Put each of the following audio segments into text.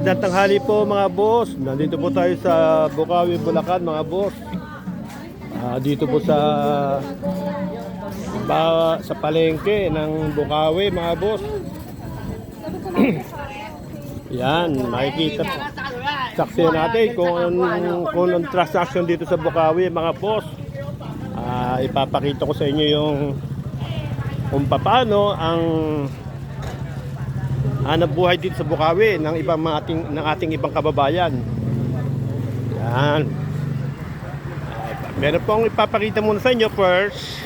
Magandang tanghali po mga boss. Nandito po tayo sa Bukawi, Bulacan mga boss. Ah, dito po sa ba, sa palengke ng Bukawi mga boss. Yan, makikita po. Saksiyan natin kung kung anong transaction dito sa Bukawi mga boss. Ah, ipapakita ko sa inyo yung kung paano ang hanap buhay dito sa Bukawi ng ibang ating ng ating ibang kababayan. Yan. Meron pong ipapakita muna sa inyo first.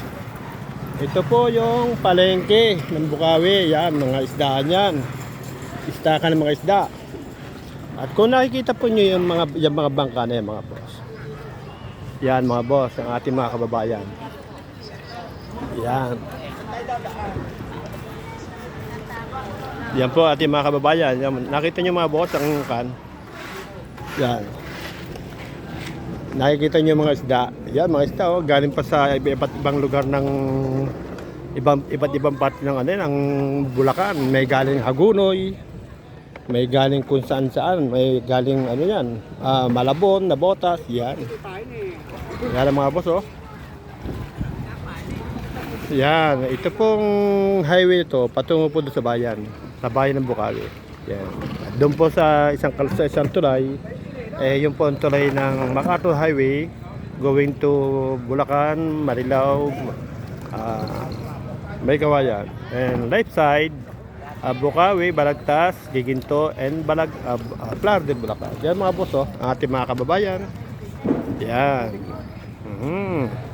Ito po yung palengke ng Bukawi. Yan, mga isdaan yan. Istakan ng mga isda. At kung nakikita po nyo yung mga, yung mga bangka na yan, mga boss. Yan, mga boss, ang ating mga kababayan. Yan. Yan po ating mga kababayan. Yan, nakita nyo mga boss ang kan. Yan. Nakikita nyo mga isda. Yan mga isda oh, galing pa sa iba- iba't ibang lugar ng ibang iba't ibang parte ng ano ng Bulacan. May galing Hagunoy. May galing kung saan saan. May galing ano yan. ah, Malabon, Nabotas. Yan. Yan mga boss oh. Yan, ito pong highway ito patungo po doon sa bayan, sa bayan ng Bukawi. Yan. Doon po sa isang kal- sa isang tulay, eh yung po ang tulay ng MacArthur Highway going to Bulacan, Marilao, ah, May Kawayan. And right side, uh, Bukawi, Balagtas, Giginto, and Balag, uh, uh, Plardel, Bulacan. Yan mga boss, oh, ang ating mga kababayan. Yan. Mhm.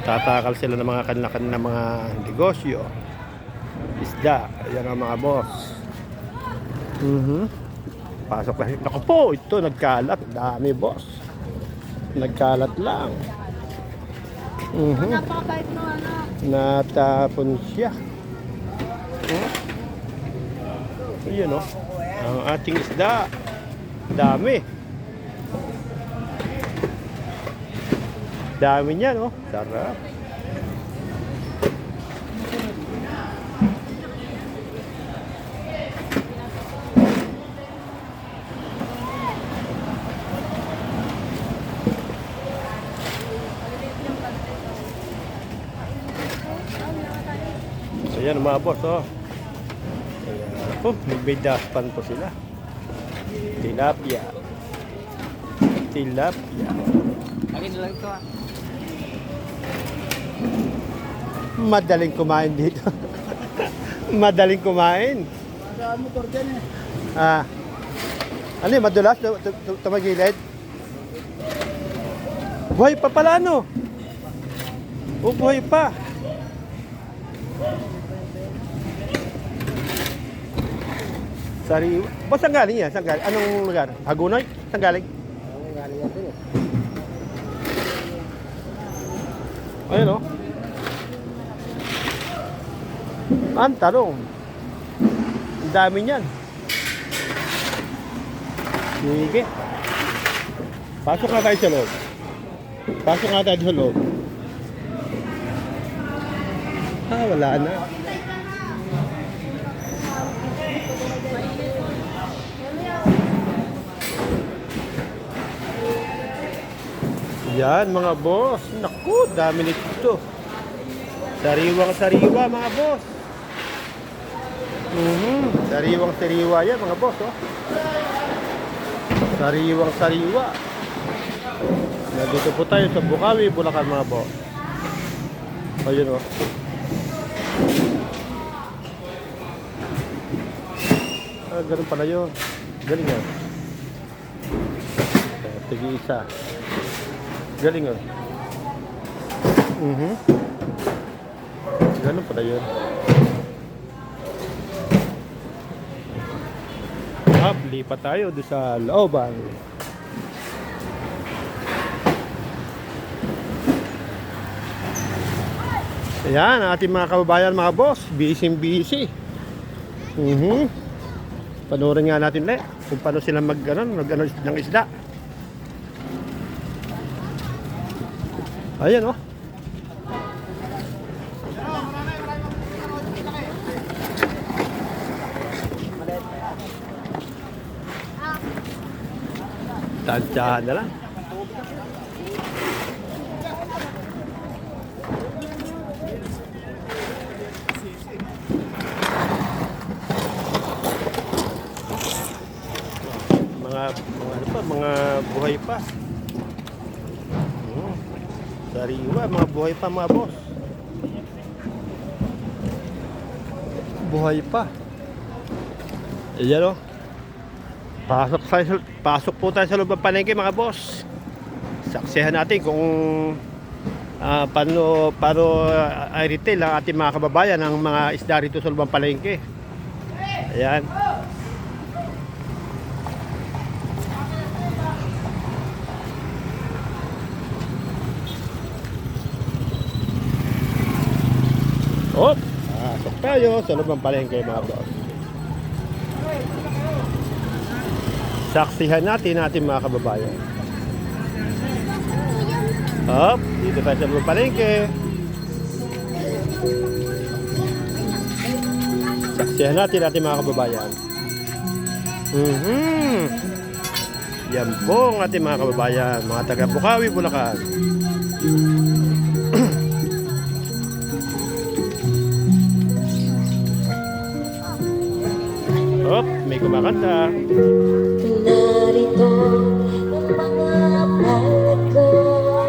Tatakal sila ng mga kanila-kanila mga negosyo. Isda. Ayan ang mga boss. Mhm. Pasok na. Naku po, ito nagkalat. Dami boss. Nagkalat lang. Mhm. Napakabait mo anak. Natapon siya. Hmm? Ayan o. Ang ating isda. Dami. Dami niya, no? Sarap. Ayan mga boss, oh. Ayan. Oh, may bedaspan po sila. Tilapia. Tilapia. Akin lang ito ah. Madaling kumain dito. Madaling kumain. Sa motor dyan eh. Ah. Ano yun, madulas? Tu- tu- tu- Tumagilid? Buhay pa pala, no? O, buhay pa. Sariwa. Ba, saan galing yan? Saan galing? Anong lugar? Hagunoy? Saan galing? Ako galing yan eh. Ayun, oh. Ang talong. Ang dami niyan. Sige. Pasok na tayo sa loob. Pasok na tayo sa loob. Ah, wala na. Yan mga boss. Naku, dami nito. Sariwang sariwa mga boss. Mhm. Sariwang sariwa yan mga boss. Oh. Sariwang sariwa. Nandito po tayo sa Bukawi, Bulacan mga boss. Ayun oh. Ah, ganun pala yun. Galing yan. Tigi isa. Galing oh. Mhm. Ganun pala yun. Ah, lipat tayo doon sa looban. Ayan, ating mga kababayan, mga boss. Busy busy. Mhm. Panoorin nga natin ulit kung paano sila mag, ano, mag ano, ng isda. Ayan oh. Tansyahan na lang. Mga, mga ano pa, mga buhay pa. Sariwa, mga buhay pa mga boss. Buhay pa. Ayan o. Pasok, sa, pasok po tayo sa loob ng palengke mga boss. Saksihan natin kung ah, paano, paano uh, retail ang ating mga kababayan ng mga isda rito sa loob ng palengke. Ayan. Oh, pasok tayo sa loob ng palengke mga boss. Saksihan natin natin mga kababayan. Hop, dito tayo sa loob ng palengke. Saksihan natin natin mga kababayan. Mhm. Yan po ang ating mga kababayan, mga taga Bukawi, Bulacan. May kumakanta. Narito ang mga palad ko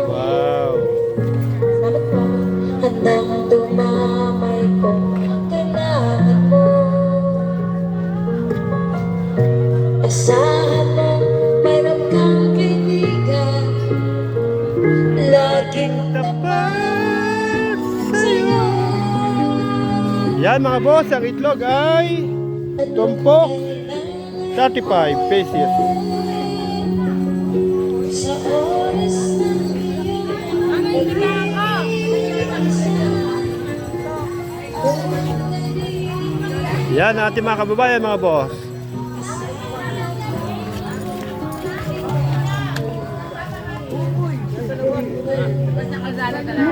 Wow. Salamat po Handang dumamay kung kailangan mo. Asahan mo mayroon kang kaibigan. Laging Tapat sa'yo. Yan mga boss, ang itlog ay tumpok 35 pesos. Yan ating mga kababayan mga boss. Yan.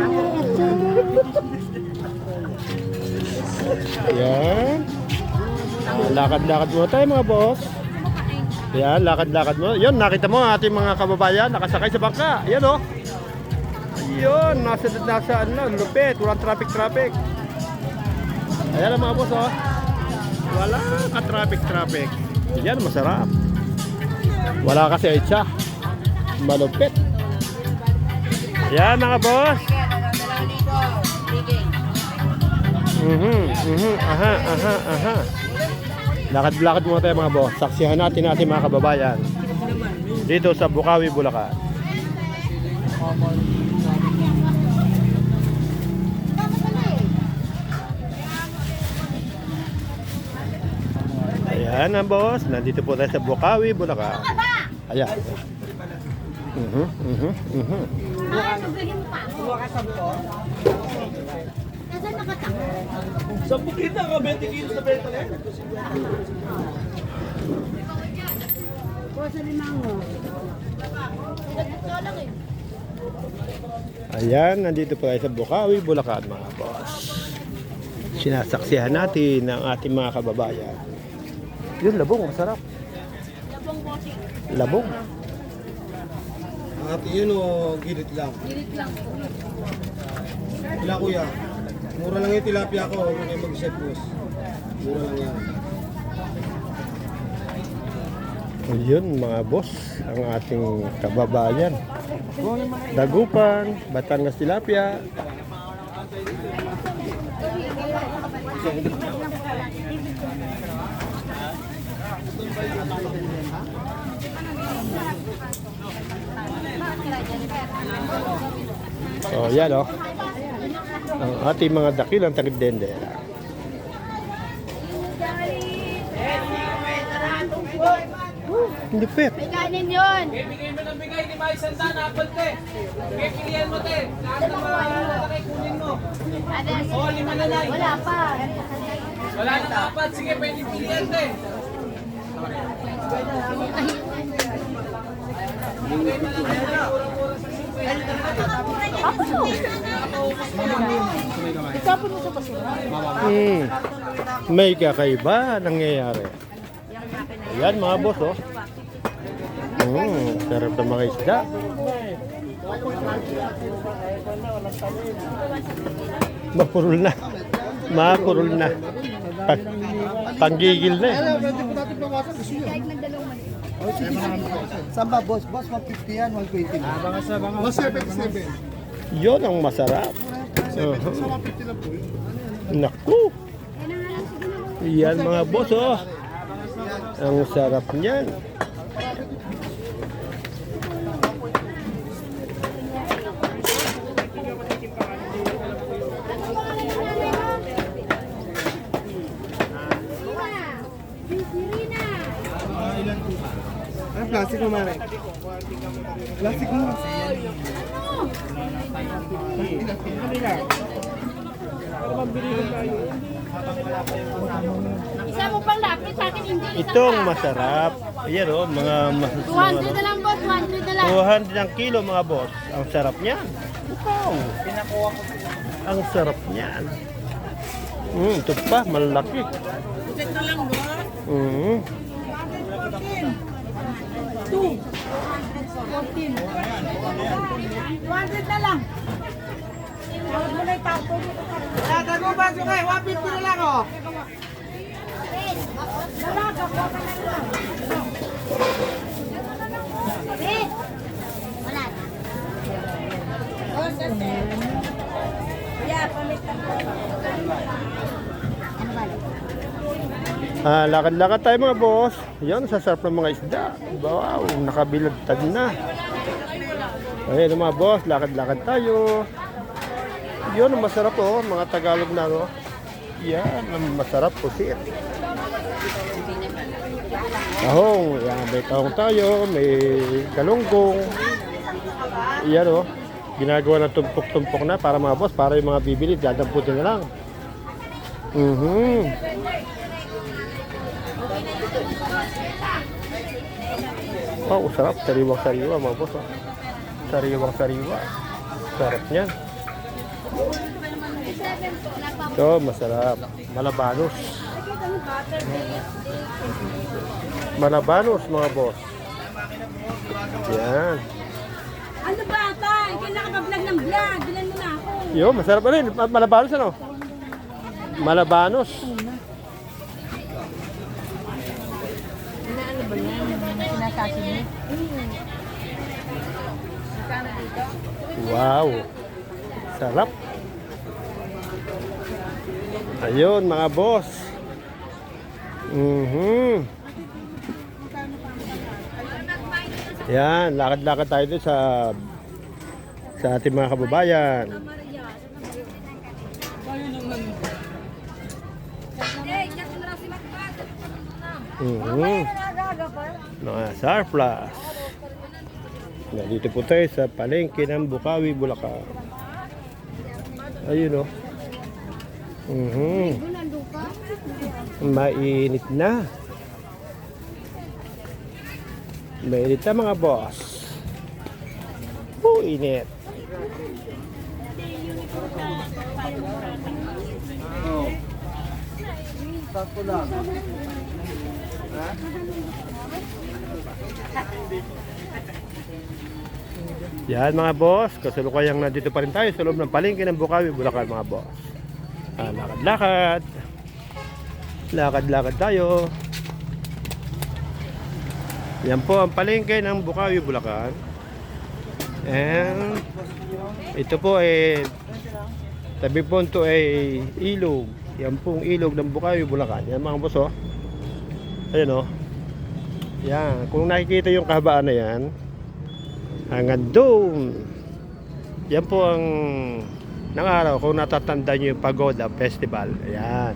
Lakad-lakad muna tayo mga boss. Yan, lakad-lakad mo. Yan, nakita mo ating mga kababayan nakasakay sa bangka. Yan oh. Ayun, nasa, nasa ano, lupit. Walang traffic-traffic. Ayan ang mga boss oh. Wala ka traffic-traffic. Yan, masarap. Wala kasi itsa. Malupit. Yan mga boss. Mhm, mhm, aha, aha, aha. Lakad-lakad muna tayo mga boss. Saksihan natin natin mga kababayan. Dito sa Bukawi, Bulacan. Ayan ang boss. Nandito po tayo sa Bukawi, Bulacan. Ayan. Mhm, mhm, mhm. Nasaan nakatakbo? Ayan, nandito po tayo sa Bukawi, Bulacan mga boss. Sinasaksihan natin ang ating mga kababayan. Yun, labong, masarap. Labong bossing. Labong. At yun o, gilit lang. Dirit lang. Wala kuya. Mura lang yung tilapia ko. Huwag kayo mag-set boss. Mura lang yan. Yun mga boss, ang ating kababayan. Dagupan, Batangas Tilapia. Oh, yan oh. Ang ating mga dakilang taribdendera. Hindi pet. Kanin yun. Bigay mo ng bigay, ba isang daan, apple te. Pilihan mo te. Lahat ng mga lalaki kunin mo. O, lima na lang. Wala pa. Wala nang apat, sige pwede pilihan te. Hmm. May kakaiba nangyayari. Ayan mga boss oh. Mm, sarap ng mga isda. Mapurol na. Mapurol na. Pa- panggigil na eh. Saan ba, boss? Boss, 150 yan, 120 na. Abangas na, abangas. 177. Yun ang masarap. Uh-huh. Naku. Yan mga boss oh. Ang sarap niyan. Ano, plastic mo, Mare? Plastic mo. Isa mo pang lapit sa akin, hindi. isa Itong masarap. Ayan oh, mga mas, 200 na lang, boss. 200 na lang. 200 ang kilo mga boss. Ang sarap niyan. Wow. Ang sarap niyan. Mm, ito pa, malaki. Ito lang, boss. Mm. 100 na lang. Tawag mo na ko. Tawag mo ba siya kayo? 150 na lang, oh. Wala na. Ah, lakad-lakad tayo mga boss. Yan, sasarap ng mga isda. Wow, nakabilagtad na. Ayun mga boss, lakad-lakad tayo. Yun, masarap oh, mga Tagalog na no. Yan, ang masarap po sir. Tahong, yan, may tahong tayo, may galunggong. Yan oh, ginagawa ng tumpok-tumpok na para mga boss, para yung mga bibili, dadamputin na lang. Mhm. Oh, sarap. Sariwang-sariwa mga boss. Oh. Sariwang-sariwa. Sarap niyan. Ito, masarap. Malabanos. Malabanos mga boss. Yan. Ano ba, tay? Kaya nakapag-vlog ng vlog. Bilan mo na ako. Yo, masarap rin. Ma- Malabanos ano? Malabanos. Ano ba yan? Sinasashimi? Wow. Sarap. Ayun mga boss. Mhm. Yan, lakad-lakad tayo doon sa sa ating mga kababayan. Mhm. Mga surplus. Nandito po tayo sa palengke ng Bukawi, Bulacan. Ayun o. Mhm. Mainit na. Mainit na mga boss. Oh, init. Lang. Yan mga boss, kasalukuyang nandito pa rin tayo sa loob ng palengke ng Bukawi, Bulacan mga boss. Ah, lakad-lakad. Lakad-lakad tayo. Yan po ang palengke ng Bukawi, Bulacan. And ito po ay tabi po ito ay ilog. Yan pong ilog ng Bukawi, Bulacan. Yan mga boss oh. Ayan oh. Yan, kung nakikita yung kahabaan na yan, hanggang doon. Yan po ang ng araw kung natatanda nyo yung Pagoda Festival. Ayan.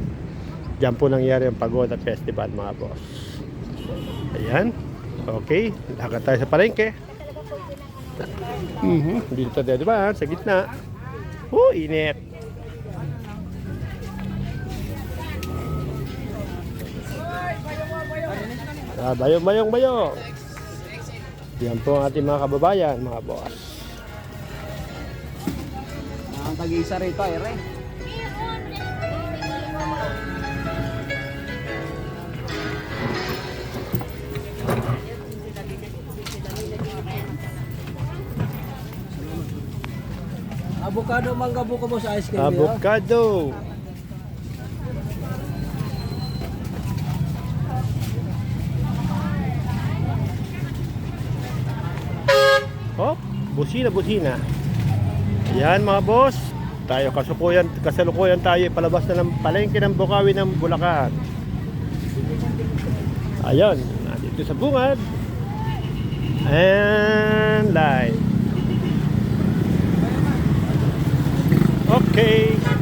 Diyan po nangyari yung Pagoda Festival mga boss. Ayan. Okay. Lakad tayo sa palengke. Mhm. Dito tayo diba? Sa gitna. Oh, init. Ah, bayo, bayong, bayo. Yan po ang ating mga kababayan, mga boss. Ah, ang tag-isa rito, ere. Avocado, mangga buko mo sa ice cream. Avocado. Oh, busina, busina. Yan mga boss. Tayo kasukuyan, kasalukuyan tayo palabas na ng palengke ng Bukawi ng Bulacan. Ayun, nandito sa bungad. And live. Okay.